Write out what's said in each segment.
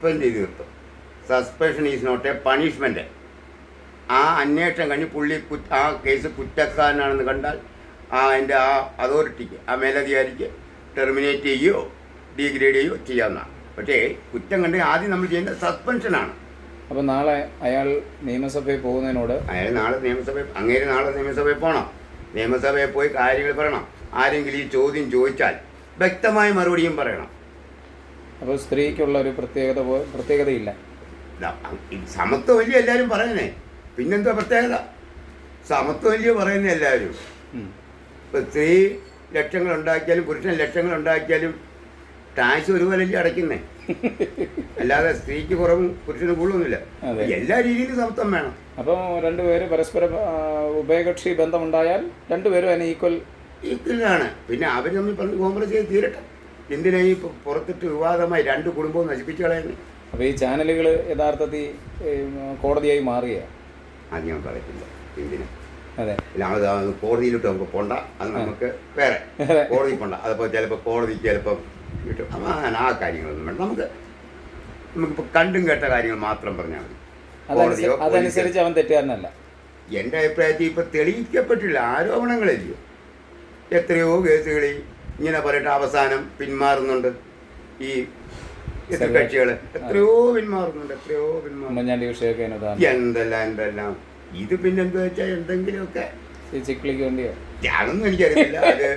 Suspend ചെയ്ത് നിർത്തും. Suspension is not a punishment ആ അന്വേഷണം കഴിഞ്ഞ് പുള്ളി ആ കേസ് കുറ്റക്കാരനാണെന്ന് കണ്ടാൽ ആ അതിന്റെ ആ അതോറിറ്റിക്ക് ആ മേലധികാരിക്ക് ടെർമിനേറ്റ് ചെയ്യുകയോ ഡീഗ്രേഡ് ചെയ്യുകയോ ചെയ്യാവുന്നതാണ്. പക്ഷേ കുറ്റം കണ്ടെങ്കിൽ ആദ്യം നമ്മൾ ചെയ്യുന്ന സസ്പെൻഷനാണ് അപ്പോൾ നാളെ അയാൾ നിയമസഭയിൽ പോകുന്നതിനോട് അയാൾ നാളെ നിയമസഭയിൽ അങ്ങേര് നാളെ നിയമസഭയിൽ പോകണം നിയമസഭയിൽ പോയി കാര്യങ്ങൾ പറയണം. ആരെങ്കിലും ഈ ചോദ്യം ചോദിച്ചാൽ വ്യക്തമായ മറുപടിയും പറയണം. അപ്പോൾ സ്ത്രീക്കുള്ള ഒരു പ്രത്യേകത പ്രത്യേകതയില്ല. സമത്വമല്ലേ എല്ലാവരും പറയുന്നേ? പിന്നെന്താ പ്രത്യേകത? സമത്വമല്ലേ പറയുന്ന എല്ലാവരും. ഇപ്പം സ്ത്രീ ലക്ഷങ്ങൾ ഉണ്ടാക്കിയാലും പുരുഷൻ ലക്ഷങ്ങൾ ഉണ്ടാക്കിയാലും ടാക്സ് ഒരുപോലല്ലേ അടയ്ക്കുന്നേ? അല്ലാതെ സ്ത്രീക്ക് കുറവും പുരുഷന് കൂടുതലൊന്നുമില്ല. എല്ലാ രീതിയിലും സമത്വം വേണം. അപ്പോൾ രണ്ടുപേര് പരസ്പര ഉഭയകക്ഷി ബന്ധമുണ്ടായാൽ രണ്ടുപേരും അതിന് ഈക്വൽ ഈക്വലാണ് പിന്നെ അവർ തമ്മിൽ പറഞ്ഞ് കോൺഗ്രസ് ചെയ്ത് തീരട്ടെ. എന്തിനാ ഈ പുറത്തിട്ട് വിവാദമായി രണ്ട് കുടുംബവും നശിപ്പിച്ചു കളയുന്നത് അപ്പോൾ ഈ ചാനലുകൾ യഥാർത്ഥത്തിൽ കോടതിയായി മാറിയ അത് ഞാൻ പറയത്തില്ല. എന്തിനാ? അതെ. കോടതിയിലോട്ട് നമുക്ക് പോണ്ട. അത് നമുക്ക് വേറെ. കോടതി പോണ്ട. അതിപ്പോൾ ചിലപ്പോൾ കോടതി ചിലപ്പം കിട്ടും. അപ്പം അങ്ങനെ ആ കാര്യങ്ങളൊന്നും വേണ്ട. നമുക്ക് നമുക്കിപ്പോൾ കണ്ടും കേട്ട കാര്യങ്ങൾ മാത്രം പറഞ്ഞാൽ മതി. കോടതിയോ അതനുസരിച്ച് പോലീസോ? അതനുസരിച്ച് അവൻ തെറ്റുകാരനല്ല എന്റെ അഭിപ്രായത്തിൽ ഇപ്പൊ തെളിയിക്കപ്പെട്ടില്ല. ആരോപണങ്ങളില്ലയോ എത്രയോ കേസുകളിൽ ഇങ്ങനെ പറയട്ടെ അവസാനം പിന്മാറുന്നുണ്ട് ഈ എതിർകക്ഷികൾ എത്രയോ പിന്മാറുന്നുണ്ട് എത്രയോ പിന്മാറുന്നു ഉമ്മൻചാണ്ടി വിഷയമൊക്കെ അതിന് ഉദാഹരണം എന്തെല്ലാം എന്തെല്ലാം. ഇത് പിന്നെ എന്താ വെച്ചാൽ എന്തെങ്കിലുമൊക്കെ ഞാനൊന്നും എനിക്കറിയില്ല അത്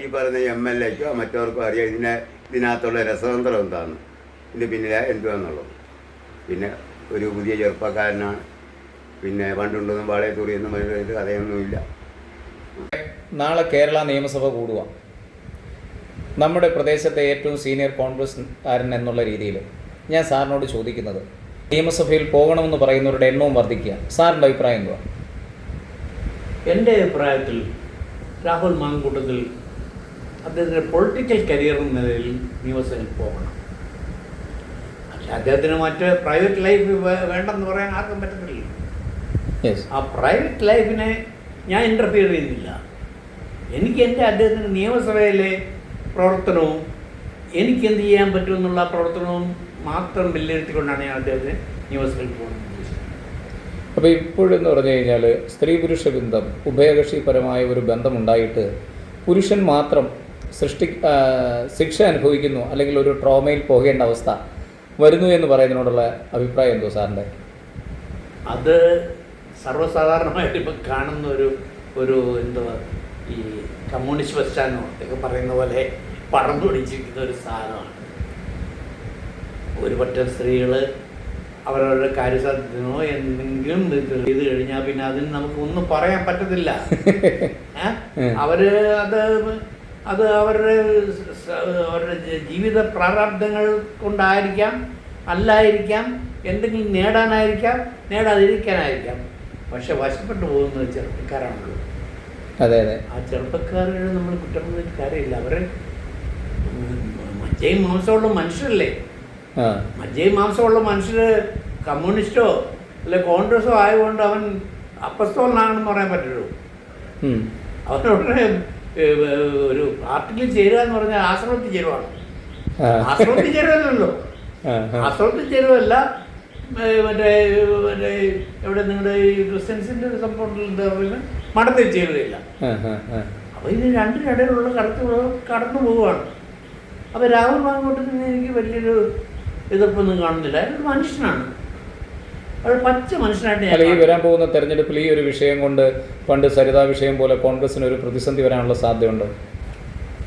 ഈ പറയുന്ന എം എൽ എക്കോ മറ്റവർക്കോ അറിയാം. ഇതിനെ ഇതിനകത്തുള്ള രസതന്ത്രം എന്താന്ന് ഇതിന് പിന്നിലെ എന്തുവാന്നുള്ളത്. പിന്നെ ഒരു പുതിയ ചെറുപ്പക്കാരനാണ്. പിന്നെ പണ്ടുണ്ടെന്നും വാളയെ തുറിയെന്നും കഥയൊന്നുമില്ല. നാളെ കേരള നിയമസഭ കൂടുക നമ്മുടെ പ്രദേശത്തെ ഏറ്റവും സീനിയർ കോൺഗ്രസ്കാരൻ എന്നുള്ള രീതിയിൽ ഞാൻ സാറിനോട് ചോദിക്കുന്നത്. നിയമസഭയിൽ പോകണമെന്ന് പറയുന്നവരുടെ എണ്ണവും വർദ്ധിക്കുക. സാറിന്റെ അഭിപ്രായം എന്തുവാ? എന്റെ അഭിപ്രായത്തിൽ രാഹുൽ മാങ്കൂട്ടത്തിൽ അദ്ദേഹത്തിന്റെ പൊളിറ്റിക്കൽ കരിയർ എന്ന നിലയിൽ നിയമസഭയിൽ പോകണം. അദ്ദേഹത്തിന് മറ്റ് പ്രൈവറ്റ് ലൈഫ് വേണ്ടെന്ന് പറയാൻ ആർക്കും പറ്റത്തില്ല. ആ പ്രൈവറ്റ് ലൈഫിനെ ഞാൻ ഇന്റർഫിയർ ചെയ്യുന്നില്ല. എനിക്ക് എന്റെ അദ്ദേഹത്തിന്റെ നിയമസഭയിലെ പ്രവർത്തനവും എനിക്ക് എന്ത് ചെയ്യാൻ പറ്റുമെന്നുള്ള പ്രവർത്തനവും മാത്രം വിലയിരുത്തിക്കൊണ്ടാണ് ഞാൻ അദ്ദേഹത്തിന് ന്യൂസിലേക്ക് പോകുന്നത്. അപ്പോൾ ഇപ്പോഴെന്ന് പറഞ്ഞു കഴിഞ്ഞാൽ സ്ത്രീ പുരുഷ ബന്ധം ഉഭയകക്ഷിപരമായ ഒരു ബന്ധമുണ്ടായിട്ട് പുരുഷൻ മാത്രം സൃഷ്ടി ശിക്ഷ അനുഭവിക്കുന്നു അല്ലെങ്കിൽ ഒരു ട്രോമയിൽ പോകേണ്ട അവസ്ഥ വരുന്നു എന്ന് പറയുന്നതിനോടുള്ള അഭിപ്രായം എന്തോ സാറിന്റെ? അത് സർവസാധാരണമായിട്ട് ഇപ്പം കാണുന്ന ഒരു ഒരു എന്തുവാ ഈ കമ്മ്യൂണിസ്റ്റ് ബസ് ഒക്കെ പറയുന്ന പോലെ പറന്നു പിടിച്ചിരിക്കുന്ന ഒരു സാധനമാണ്. ഒരു പറ്റം സ്ത്രീകൾ അവരവരുടെ കാര്യസാധ്യതയോ എന്തെങ്കിലും ചെയ്ത് കഴിഞ്ഞാൽ പിന്നെ അതിന് നമുക്ക് ഒന്നും പറയാൻ പറ്റത്തില്ല. അവർ അത് അത് അവരുടെ അവരുടെ ജീവിത പ്രാരാബ്ദങ്ങൾ കൊണ്ടായിരിക്കാം അല്ലായിരിക്കാം എന്തെങ്കിലും നേടാനായിരിക്കാം നേടാതിരിക്കാനായിരിക്കാം. പക്ഷെ വശപ്പെട്ടു പോകുന്നത് ചെറുപ്പക്കാരാണല്ലോ. അതെ അതെ. ആ ചെറുപ്പക്കാരുടെ നമ്മൾ കുറ്റം പറഞ്ഞിട്ട് കാര്യമില്ല. അവരെ മജ്ജയും മാംസമുള്ള മനുഷ്യരല്ലേ? മജ്ജയും മാംസമുള്ള മനുഷ്യർ കമ്മ്യൂണിസ്റ്റോ അല്ലെ കോൺഗ്രസോ ആയതുകൊണ്ട് അവൻ അപ്പസ്തോലനാണെന്ന് പറയാൻ പറ്റുള്ളൂ. അവനുടനെ ഒരു പാർട്ടിയിൽ ചേരുക എന്ന് പറഞ്ഞാൽ ആശ്രമത്തിൽ ചേരുവാണ്. ആശ്രമത്തിൽ ചേരുവല്ലോ. ആശ്രമത്തിൽ ചേരുവല്ല മറ്റേ മറ്റേ എവിടെ നിങ്ങളുടെ ഈ ക്രിസ്ത്യൻസിന്റെ ഒരു സംഭവം ഉണ്ടല്ലോ, ആ, ആ. അപ്പോൾ ഇത് രണ്ടിനിടയിലുള്ള കടത്തു കടന്നു പോവുകയാണ്. അപ്പോൾ രാഹുൽ മാങ്കോട്ടത്തിന് എനിക്ക് വലിയൊരു എതിർപ്പൊന്നും കാണുന്നില്ല. അയാൾ മനുഷ്യനാണ്. അയാൾ പച്ച മനുഷ്യനായിട്ട് അല്ല ഈ വരാൻ പോകുന്ന തെരഞ്ഞെടുപ്പിൽ ഈ ഒരു വിഷയം കൊണ്ട് പണ്ട് സരിതാ വിഷയം പോലെ കോൺഗ്രസിന് ഒരു പ്രതിസന്ധി വരാനുള്ള സാധ്യതയുണ്ടോ?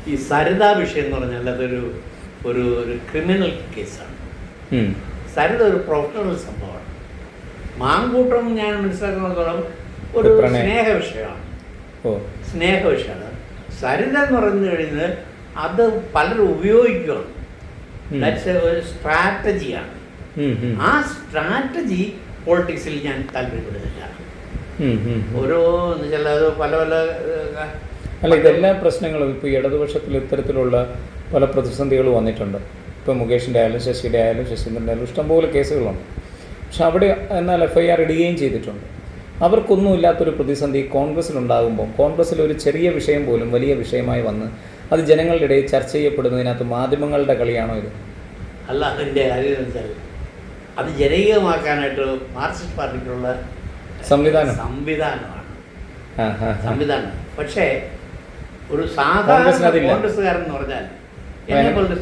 ഈ സരിതാ വിഷയം എന്ന് പറഞ്ഞാൽ അതൊരു ഒരു ഒരു ക്രിമിനൽ കേസാണ്. സരിത ഒരു പ്രൊഫഷണൽ സംഭവമാണ്. മാങ്കൂട്ടം ഞാൻ മനസ്സിലാക്കുന്നതോളം ഒരു സ്നേഹ വിഷയമാണ്. സ്നേഹ വിഷയമാണ്. സരിത എന്ന് പറഞ്ഞു കഴിഞ്ഞാൽ അത് പലരും ഉപയോഗിക്കുകയാണ്. ദാറ്റ്സ് ഒരു സ്ട്രാറ്റജിയാണ്. ആ സ്ട്രാറ്റജി പൊളിറ്റിക്സിൽ ഞാൻ താല്പര്യപ്പെടുന്നില്ല. ഓരോ അത് പല പല അല്ല ഇതെല്ലാ പ്രശ്നങ്ങളും ഇപ്പോൾ ഇടതുപക്ഷത്തിൽ ഇത്തരത്തിലുള്ള പല പ്രതിസന്ധികളും വന്നിട്ടുണ്ട്. ഇപ്പോൾ മുകേഷിന്റെ ആയാലും ശശിയുടെ ആയാലും ശശീന്ദ്രന്റെ ആയാലും ഇഷ്ടംപോലെ കേസുകളുണ്ട് പക്ഷെ അവിടെ എന്നാൽ എഫ് ഐ ആർ ഇടുകയും ചെയ്തിട്ടുണ്ട് അവർക്കൊന്നും ഇല്ലാത്തൊരു പ്രതിസന്ധി കോൺഗ്രസ്സിലുണ്ടാകുമ്പോൾ കോൺഗ്രസ്സിൽ ഒരു ചെറിയ വിഷയം പോലും വലിയ വിഷയമായി വന്ന് അത് ജനങ്ങളുടെ ഇടയിൽ ചർച്ച ചെയ്യപ്പെടുന്നതിനകത്ത് മാധ്യമങ്ങളുടെ കളിയാണോ ഇത് അല്ല അതിന്റെ കാര്യം അത് ജനകീയമാക്കാനായിട്ട് മാർക്സിസ്റ്റ് പാർട്ടിക്കുള്ള സംവിധാനം. സംവിധാനമാണ്. സംവിധാനം പക്ഷേ ഒരു സാധാരണ. കോൺഗ്രസ്സുകാരൻ എന്ന് പറഞ്ഞാൽ എന്നെ കൊണ്ട്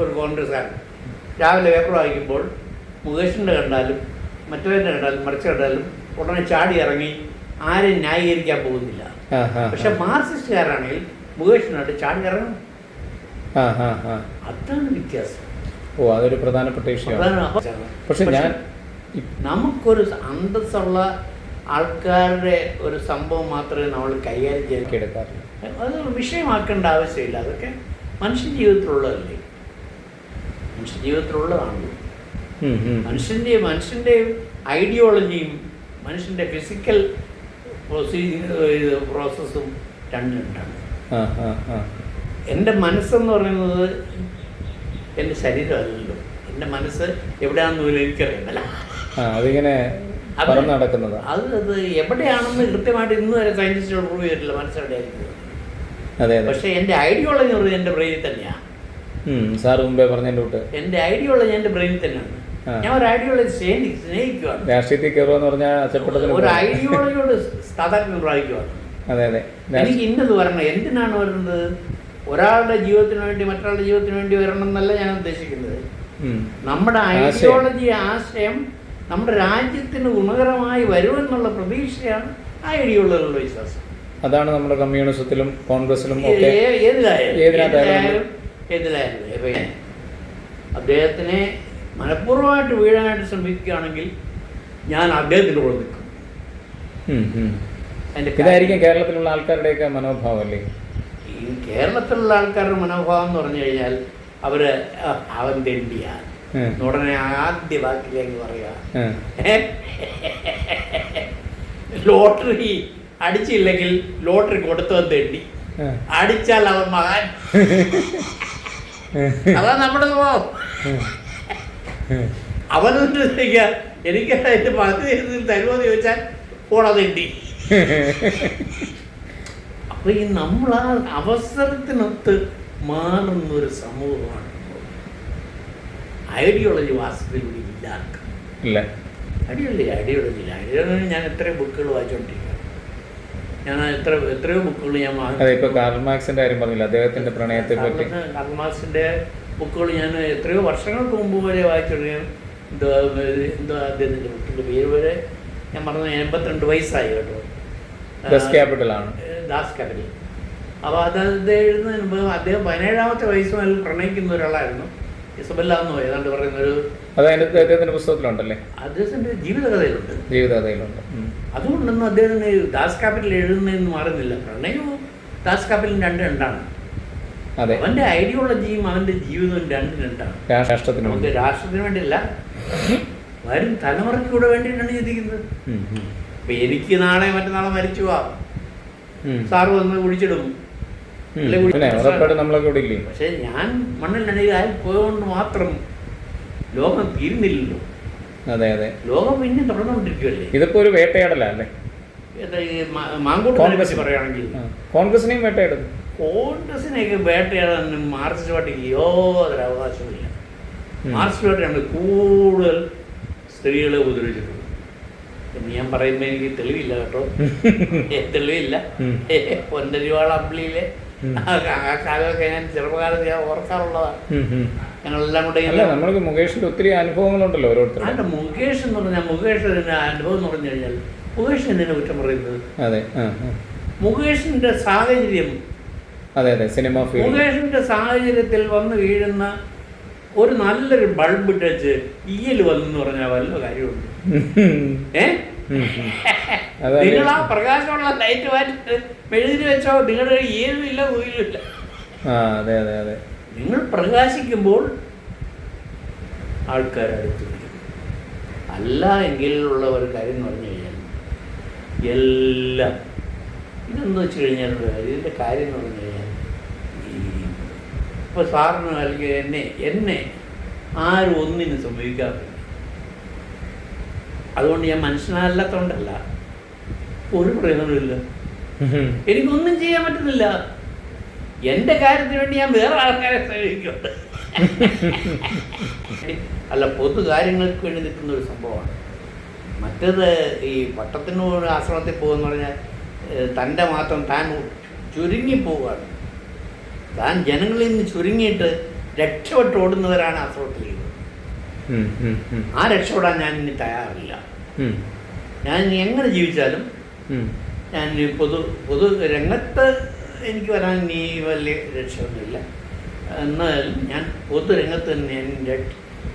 ഒരു കോൺഗ്രസ്സുകാരൻ രാവിലെ പേപ്പർ വായിക്കുമ്പോൾ മുകേഷിന്റെ കണ്ടാലും മറ്റവരുടെ കണ്ടാലും മറിച്ച് കണ്ടാലും ഉടനെ ചാടി ഇറങ്ങി ആരും ന്യായീകരിക്കാൻ പോകുന്നില്ല. പക്ഷെ മാർക്സിസ്റ്റുകാരാണെങ്കിൽ മുകേഷിനായിട്ട് ചാടി ഇറങ്ങും അതാണ് വ്യത്യാസം. ഓ അതൊരു പ്രധാനപ്പെട്ട വിഷയമാണ് പക്ഷെ ഞാൻ നമുക്കൊരു അന്തസ്സുള്ള ആൾക്കാരുടെ ഒരു സംഭവം മാത്രമേ നമ്മൾ കൈകാര്യം ചെയ്യാൻ എടുക്കാറില്ല അത് വിഷയമാക്കേണ്ട ആവശ്യമില്ല. അതൊക്കെ മനുഷ്യ ജീവിതത്തിലുള്ളതല്ലേ മനുഷ്യ ഉം. മനുഷ്യന്റെ മനുഷ്യന്റെ ഐഡിയോളജിയും മനുഷ്യന്റെ ഫിസിക്കൽ പ്രൊസീജിയർ പ്രോസസ്സും രണ്ടും രണ്ടാണ്. ആ ആ ആ. എന്റെ മനസ്സെന്ന് പറയുന്നത് എന്റെ ശരീരമല്ലല്ലോ എന്റെ മനസ്സ് എവിടെയാണെന്ന് പോലും എനിക്കറിയണ്ടല്ല ആ അതിങ്ങനെ അത് നടക്കുന്നതാ. അത് എവിടെയാണെന്ന് കൃത്യമായിട്ട് ഇന്ന് വരെ സയന്റിസ്റ്റുകൾ പ്രൂവ് ചെയ്തിട്ടില്ല. മനസ്സെവിടെയായിരിക്കും അതെ പക്ഷേ എന്റെ ഐഡിയോളജി എന്ന് എന്റെ ബ്രെയിനിൽ തന്നെയാണ് സാർ മുമ്പേ പറഞ്ഞതിന്റെ കൂട്ട് എന്റെ ഐഡിയോളജി എന്റെ ബ്രെയിനിൽ തന്നെയാണ്. ഞാൻ ഒരു ഐഡിയോളജി സ്നേഹി സ്നേഹിക്കുകയാണ് രാഷ്ട്രീയത്തിൽ കയറുക പറഞ്ഞാൽ അച്ചപ്പെട്ടതിന് ഒരു ഐഡിയോളജിയോട് താതാത്മ്യം പ്രാപിക്കുകയാണ് അതെ അതെ. എനിക്ക് ഇന്നത് വരണം. എന്തിനാണ് വരുന്നത്? ഒരാളുടെ ജീവിതത്തിന് വേണ്ടി മറ്റൊരാളുടെ ജീവിതത്തിന് വേണ്ടി വരണം എന്നല്ല ഞാൻ ഉദ്ദേശിക്കുന്നത്. നമ്മുടെ. ഐഡിയോളജി ആശയം നമ്മുടെ രാജ്യത്തിന് ഗുണകരമായി വരുമെന്നുള്ള പ്രതീക്ഷയാണ് ആ ഐഡിയോളജികളുടെ വിശ്വാസം. അതാണ് നമ്മുടെ കമ്മ്യൂണിസത്തിലും കോൺഗ്രസിലും ഒക്കെ ഏതിനകത്തായാലും അദ്ദേഹത്തിനെ മനഃപൂർവമായിട്ട് വീഴാനായിട്ട് ശ്രമിക്കുകയാണെങ്കിൽ ഞാൻ അദ്ദേഹത്തിന്റെ കൂടെ നിൽക്കും. ഇതായിരിക്കും കേരളത്തിലുള്ള ആൾക്കാരുടെയൊക്കെ മനോഭാവം അല്ലേ? ഈ കേരളത്തിലുള്ള ആൾക്കാരുടെ മനോഭാവം എന്ന് പറഞ്ഞു കഴിഞ്ഞാൽ അവർ അവൻ തെണ്ടിയാണ്. ഉടനെ ആദ്യ വാക്കിലേക്ക് പറയുക. ലോട്ടറി അടിച്ചില്ലെങ്കിൽ ലോട്ടറി കൊടുത്തവൻ തെണ്ടി. അടിച്ചാൽ അവൻ മകാൻ അതാ നമ്മുടെ സ്വഭാവം. ഉം. ഉം. അവനൊന്നും ചോദിക്കുക എനിക്ക് അതിന്റെ പകുതി തരുമോ എന്ന് ചോദിച്ചാൽ പോടാ തെണ്ടി അപ്പൊ ഈ നമ്മൾ ആ അവസരത്തിനൊത്ത് മാറുന്ന ഒരു സമൂഹമാണ്. ഐഡിയോളജി വാസ്തവത്തിൽ ഇല്ലാത്ത. ഇല്ല. ഐഡിയോളജി ഐഡിയോളജി ഐഡിയോളജി ഞാൻ എത്രയും ബുക്കുകൾ വായിച്ചുകൊണ്ടിരിക്കുകയാണ് ഞാൻ എത്ര എത്രയോ ബുക്കുകൾ ഞാൻ അതെ ഇപ്പൊ കാർൽ മാർക്സിന്റെ കാര്യം പറഞ്ഞില്ല? അദ്ദേഹത്തിന്റെ പ്രണയത്തെ പറ്റി. മാർക്സിന്റെ ബുക്കുകൾ ഞാൻ എത്രയോ വർഷങ്ങൾക്ക് മുമ്പ് വരെ വായിച്ചുകൊണ്ടിരിക്കുകയാണ് എന്തോ എന്തോ അദ്ദേഹത്തിന്റെ ബുക്കിന്റെ പേര് വരെ ഞാൻ പറഞ്ഞ എൺപത്തിരണ്ട് വയസ്സായി കേട്ടോ. ദസ് ക്യാപിറ്റൽ ആണ്. ദാസ് ക്യാപിറ്റൽ അപ്പോൾ അത് അദ്ദേഹം എഴുതുന്നതിന് മുമ്പ് അദ്ദേഹം പതിനേഴാമത്തെ വയസ്സ് മുതൽ പ്രണയിക്കുന്ന ഒരാളായിരുന്നു. ഇസബല്ല എന്ന് ഏതാണ്ട് പറയുന്ന ഒരു അത് അദ്ദേഹത്തിന്റെ പുസ്തകത്തിലുണ്ടല്ലേ? അദ്ദേഹത്തിന്റെ ജീവിതകഥയിലുണ്ട്. ജീവിതകഥയിലുണ്ട്. അതുകൊണ്ടൊന്നും അദ്ദേഹത്തിന് ദാസ് കാപ്പിറ്റൽ എഴുതുന്നതെന്ന് മാറുന്നില്ല. പ്രണയവും ദാസ് കാപ്പിറ്റലും രണ്ട് രണ്ടാണ്. അതെ. അവന്റെ ഐഡിയോളജിയും അവന്റെ ജീവിതവും രണ്ടും രണ്ടാണ്. രാഷ്ട്രത്തിന് നമുക്ക് രാഷ്ട്രത്തിന് വേണ്ടിയല്ല. വരും തലമുറയ്ക്ക് കൂടെ വേണ്ടിയിട്ടാണ് ചിന്തിക്കുന്നത്. അപ്പൊ എനിക്ക് നാളെ മറ്റന്നാളെ മരിച്ചു പോവാ. സാറ് വന്ന് കുടിച്ചിടും. പക്ഷെ ഞാൻ മണ്ണിൽ മണ്ണിലടിയിൽ പോയതുകൊണ്ട് മാത്രം ലോകം തീരുന്നില്ലല്ലോ അതെ അതെ. ലോകം പിന്നെ തുടർന്നുകൊണ്ടിരിക്കുകയല്ലേ ഇതിപ്പോ ഒരു വേട്ടയാടലല്ലേ കോൺഗ്രസ് പറയുകയാണെങ്കിൽ. കോൺഗ്രസിനെയും വേട്ടയാടുന്നു. കോൺഗ്രസിനെയൊക്കെ വേട്ടയാടാൻ മാർക്സിസ്റ്റ് പാർട്ടിക്ക് യോതൊരു അവകാശമില്ല. മാർക്സിസ്റ്റ് പാർട്ടിയാണ് കൂടുതൽ സ്ത്രീകളെ ഉപദ്രവിച്ചിട്ടുള്ളത് എന്ന് ഞാൻ പറയുമ്പോൾ എനിക്ക് തെളിവില്ല കേട്ടോ. തെളിവില്ല. പൊന്നരിവാള അമ്പിളിയിലെ. ആ ആ കാലമൊക്കെ ഞാൻ ചെറുപ്പകാലത്ത് ഞാൻ ഓർക്കാറുള്ളതാണ്. ഞങ്ങളെല്ലാം കൂടെ നമ്മൾക്ക് മുകേഷിൽ ഒത്തിരി അനുഭവങ്ങളുണ്ടല്ലോ ഓരോരുത്തരും അതിന്റെ മുകേഷ് എന്ന് പറഞ്ഞാൽ മുകേഷിന്റെ അനുഭവം എന്ന് പറഞ്ഞു കഴിഞ്ഞാൽ മുകേഷ് എന്തിനാ കുറ്റം പറയുന്നത്? അതെ മുകേഷിന്റെ. സാഹചര്യം. അതെ അതെ സിനിമ മുകേഷിന്റെ സാഹചര്യത്തിൽ വന്ന് വീഴുന്ന ഒരു നല്ലൊരു ബൾബ് ഇട്ടച്ച് ഈയൽ വന്നെന്ന് പറഞ്ഞാൽ വല്ല കാര്യമുണ്ട്. ഏ? അതെ നിങ്ങൾ ആ പ്രകാശമുള്ള ലൈറ്റ് മാറ്റിട്ട് മെഴുതിരി വെച്ചോ? നിങ്ങളുടെ ഏലും ഇല്ല കുയിലും ഇല്ല. അതെ അതെ അതെ. നിങ്ങൾ പ്രകാശിക്കുമ്പോൾ ആൾക്കാർ അടുത്ത് വരും അല്ല എങ്കിലുള്ള ഒരു കാര്യം എന്ന് പറഞ്ഞു കഴിഞ്ഞാൽ എല്ലാം. ഇതെന്ന് വെച്ച് കഴിഞ്ഞാൽ ഇതിന്റെ കാര്യം? എന്ന് പറഞ്ഞു കഴിഞ്ഞാൽ ഇപ്പോൾ സാറിന് അല്ലെങ്കിൽ എന്നെ എന്നെ ആരും ഒന്നിനും സംഭവിക്കാറില്ല. അതുകൊണ്ട് ഞാൻ മനുഷ്യനല്ലാത്തോണ്ടല്ല. ഒരു പ്രയോജനമില്ല. എനിക്കൊന്നും ചെയ്യാൻ പറ്റുന്നില്ല. എന്റെ കാര്യത്തിന് വേണ്ടി ഞാൻ വേറെ ആൾക്കാരെ സേവിക്കുന്നുണ്ട്. അല്ല പൊതു കാര്യങ്ങൾക്ക് വേണ്ടി നിൽക്കുന്ന ഒരു സംഭവമാണ്. മറ്റേത് ഈ പട്ടത്തിനോട് ആശ്രമത്തിൽ പോകുന്ന പറഞ്ഞാൽ തന്റെ മാത്രം താൻ ചുരുങ്ങി പോവുകയാണ് താൻ ജനങ്ങളിൽ നിന്ന് ചുരുങ്ങിയിട്ട് രക്ഷപ്പെട്ട് ഓടുന്നവരാണ് ആശ്രമത്തിൽ ആ രക്ഷപ്പെടാൻ ഞാൻ ഇനി തയ്യാറില്ല. ഞാൻ ഇനി എങ്ങനെ ജീവിച്ചാലും ഞാൻ പൊതു പൊതു രംഗത്ത് എനിക്ക് വരാൻ ഇനി വലിയ രക്ഷയൊന്നുമില്ല. എന്നാലും ഞാൻ പൊതു രംഗത്ത് തന്നെ ഞാൻ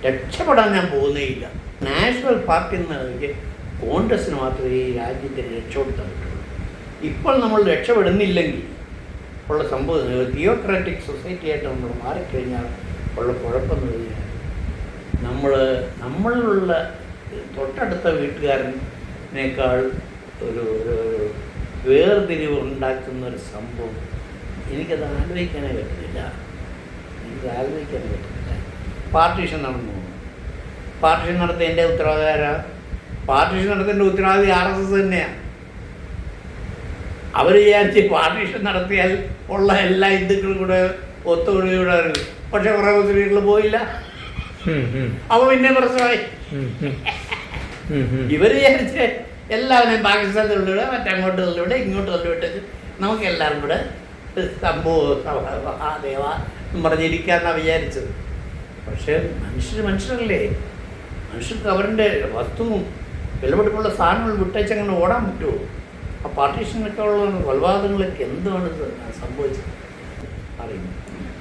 രക്ഷപ്പെടാൻ ഞാൻ പോകുന്നേയില്ല. നാഷണൽ പാർട്ടി എന്ന നിലയ്ക്ക് കോൺഗ്രസ്സിന് മാത്രമേ ഈ രാജ്യത്തിന് രക്ഷപ്പെടുത്താൻ പറ്റുള്ളൂ ഇപ്പോൾ നമ്മൾ രക്ഷപ്പെടുന്നില്ലെങ്കിൽ ഉള്ള സംഭവം തിയോക്രാറ്റിക് സൊസൈറ്റി ആയിട്ട് നമ്മൾ മാറിക്കഴിഞ്ഞാൽ ഉള്ള കുഴപ്പമെന്ന് കഴിഞ്ഞാൽ നമ്മൾ നമ്മളിലുള്ള തൊട്ടടുത്ത വീട്ടുകാരനേക്കാൾ ഒരു വേർതിരിവ് ഉണ്ടാക്കുന്ന ഒരു സംഭവം എനിക്കത് ആലോചിക്കാനേ പറ്റുന്നില്ല. എനിക്കത് ആലോചിക്കാനേ പറ്റുന്നില്ല. പാർട്ടീഷൻ നടന്നു പാർട്ടീഷൻ നടത്തിയതിന്റെ ഉത്തരവാദിത്തം ആരാ പാർട്ടീഷൻ നടത്തേണ്ട ഉത്തരവാദി ആർ എസ് എസ് തന്നെയാണ് അവർ വിചാരിച്ച് പാർട്ടീഷൻ നടത്തിയാൽ ഉള്ള എല്ലാ ഹിന്ദുക്കളും കൂടെ ഒത്തുകൂടിയൂടെ പക്ഷേ കുറേ മുസ്ലിങ്ങൾ പോയില്ല. അപ്പോൾ പിന്നെ പ്രശ്നമായി ഇവർ വിചാരിച്ച് എല്ലാവരെയും പാകിസ്ഥാനിലൂടെ ഇങ്ങോട്ട് തള്ളിവിട്ടിട്ട് നമുക്ക് എല്ലാവരും കൂടെ സംഭവം ദേവ വിചാരിച്ചത്. പക്ഷേ മനുഷ്യർ മനുഷ്യരല്ലേ. മനുഷ്യർക്ക് അവരുടെ വസ്തുവും വിലപിടിപ്പുള്ള സാധനങ്ങൾ വിട്ടേച്ചങ്ങനെ ഓടാൻ പറ്റുമോ? ആ പാർട്ടീഷനൊക്കെ ഉള്ള കൊലപാതകങ്ങളൊക്കെ എന്താണ് സംഭവിച്ചത്. അറിയുന്നു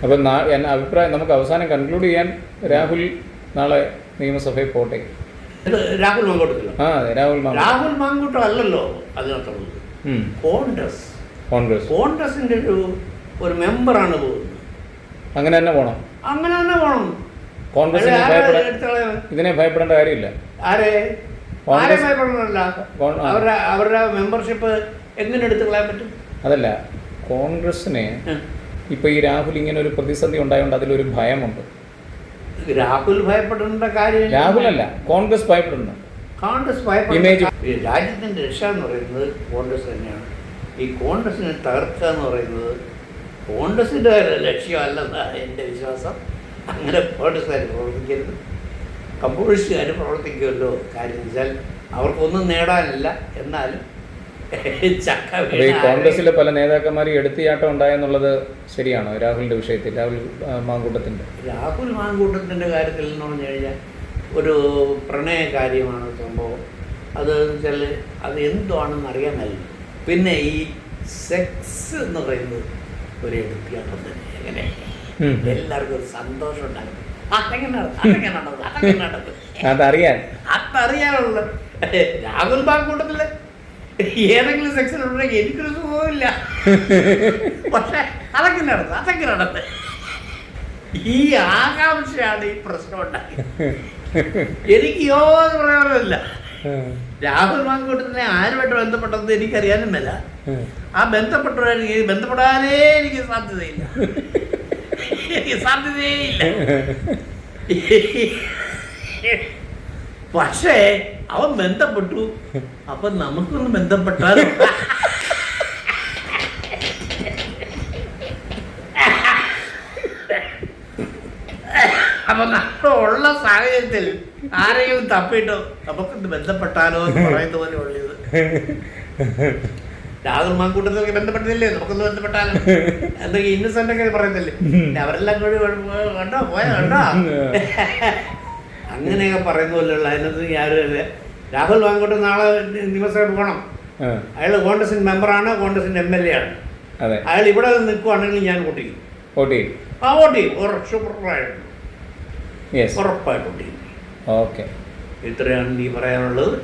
അപ്പം എന്റെ അഭിപ്രായം നമുക്ക് അവസാനം കൺക്ലൂഡ് ചെയ്യാൻ രാഹുൽ നാളെ നിയമസഭയിൽ പോട്ടെ. രാഹുൽ മങ്കോട്ടത്തിലോ? ആ രാഹുൽ. രാഹുൽ മാങ്കൂട്ടം അല്ലല്ലോ അതിനകത്തുള്ളത് കോൺഗ്രസ്. കോൺഗ്രസ്. കോൺഗ്രസിന്റെ ഒരു ഒരു മെമ്പറാണ് പോകുന്നത്. അങ്ങനെ തന്നെ പോണം. അങ്ങനെ തന്നെ പോണം. എടുത്തളയാൻ? ഇതിനെ ഭയപ്പെടേണ്ട കാര്യമില്ല. ആരെ? ആരെ കോൺഗ്രസ്- ഭയപ്പെടണമല്ല. അവരുടെ അവരുടെ മെമ്പർഷിപ്പ് എങ്ങനെ എടുത്തു കളയാൻ പറ്റും? അതല്ല കോൺഗ്രസിനെ ഉം. ഇപ്പൊ ഈ രാഹുൽ ഇങ്ങനെ ഒരു പ്രതിസന്ധി ഉണ്ടായതുകൊണ്ട് അതിലൊരു ഭയമുണ്ട്. രാഹുൽ ഭയപ്പെടേണ്ട കാര്യം രാഹുലല്ല കോൺഗ്രസ് ഭയപ്പെടുന്നു. കോൺഗ്രസ് ഭയപ്പെടുന്ന രാജ്യത്തിന്റെ രക്ഷ എന്ന് പറയുന്നത് കോൺഗ്രസ് തന്നെയാണ്. ഈ കോൺഗ്രസിനെ തകർക്കുക എന്ന് പറയുന്നത് കോൺഗ്രസിന്റെ ലക്ഷ്യമല്ലെന്നാണ് എന്റെ വിശ്വാസം. അങ്ങനെ കോൺഗ്രസ്സുകാർ പ്രവർത്തിക്കരുത്. കമ്മ്യൂണിസ്റ്റുകാർ പ്രവർത്തിക്കുമല്ലോ. കാര്യം വെച്ചാൽ അവർക്കൊന്നും നേടാനില്ല. എന്നാലും ഈ കോൺഗ്രസിലെ പല നേതാക്കന്മാരും എടുത്തിയാട്ടം ഉണ്ടായെന്നുള്ളത് ശരിയാണോ? രാഹുലിന്റെ വിഷയത്തിൽ രാഹുൽ മാങ്കൂട്ടത്തിന്റെ. രാഹുൽ മാങ്കൂട്ടത്തിന്റെ കാര്യത്തിൽ എന്ന് പറഞ്ഞു കഴിഞ്ഞാൽ ഒരു പ്രണയ കാര്യമാണ് സംഭവം. അത് വെച്ചാൽ അത് എന്തുവാണെന്ന് അറിയാൻ കഴിയും പിന്നെ ഈ സെക്സ് എന്ന് പറയുന്നത് ഒരു എടുത്തിയാട്ടം തന്നെ എങ്ങനെ. എല്ലാവർക്കും ഒരു സന്തോഷം ഉണ്ടാകും. നടന്നു? അതറിയാൻ. അതറിയാനുള്ള രാഹുൽ മാങ്കൂട്ടത്തിൽ ഏതെങ്കിലും സെക്ഷൻ ഉണ്ടെങ്കിൽ എനിക്കൊരു സുഖമില്ല പക്ഷെ അതൊക്കെ നടന്നു അതൊക്കെ നടന്നു. ഈ ആകാംക്ഷയാണ് ഈ പ്രശ്നം ഉണ്ടാക്കിയത്. എനിക്ക് യോഗ പ്രയോജനമില്ല രാഹുൽ മാങ്കൂട്ടത്തിനെ ആരുമായിട്ട് ബന്ധപ്പെട്ടത് എനിക്കറിയാനും വല്ല ആ ബന്ധപ്പെട്ടവരെനിക്ക് ബന്ധപ്പെടാനേ എനിക്ക് സാധ്യതയില്ല. എനിക്ക് സാധ്യതയില്ല പക്ഷേ അവൻ ബന്ധപ്പെട്ടു. അപ്പൊ നമുക്കൊന്ന് ബന്ധപ്പെട്ടാലോ? അപ്പൊ നമ്മൾ ഉള്ള സാഹചര്യത്തിൽ ആരെങ്കിലും തപ്പിട്ടോ നമുക്കൊന്ന് ബന്ധപ്പെട്ടാലോ എന്ന് പറയുന്ന പോലെ ഉള്ളത്. രാഹുൽ ബന്ധപ്പെട്ടില്ലേ നമുക്കൊന്ന് ബന്ധപ്പെട്ടാലോ? എന്തൊക്കെ ഇന്നസെന്റ് ഒക്കെ പറയത്തില്ലേ അവരെല്ലാം കൂടി കണ്ടോ? പോയാ? കണ്ടോ? അങ്ങനെയൊക്കെ പറയുന്ന പോലെയുള്ള അതിനകത്ത് ഞാനും രാഹുൽ വാങ്ങോട്ട് നാളെ നിയമസഭയിൽ പോകണം. അയാൾ കോൺഗ്രസിന്റെ മെമ്പറാണ് കോൺഗ്രസിന്റെ എം എൽ എ ആണ് അയാൾ ഇവിടെ നിൽക്കുവാണെങ്കിൽ ഞാൻ വോട്ട് ചെയ്യും. വോട്ട് ചെയ്യും? ആ വോട്ട് ചെയ്യും. ഉറപ്പായിട്ടും. ഉറപ്പായിട്ട് വോട്ട് ചെയ്യും. ഓക്കെ ഇത്രയാണ് നീ പറയാനുള്ളത്.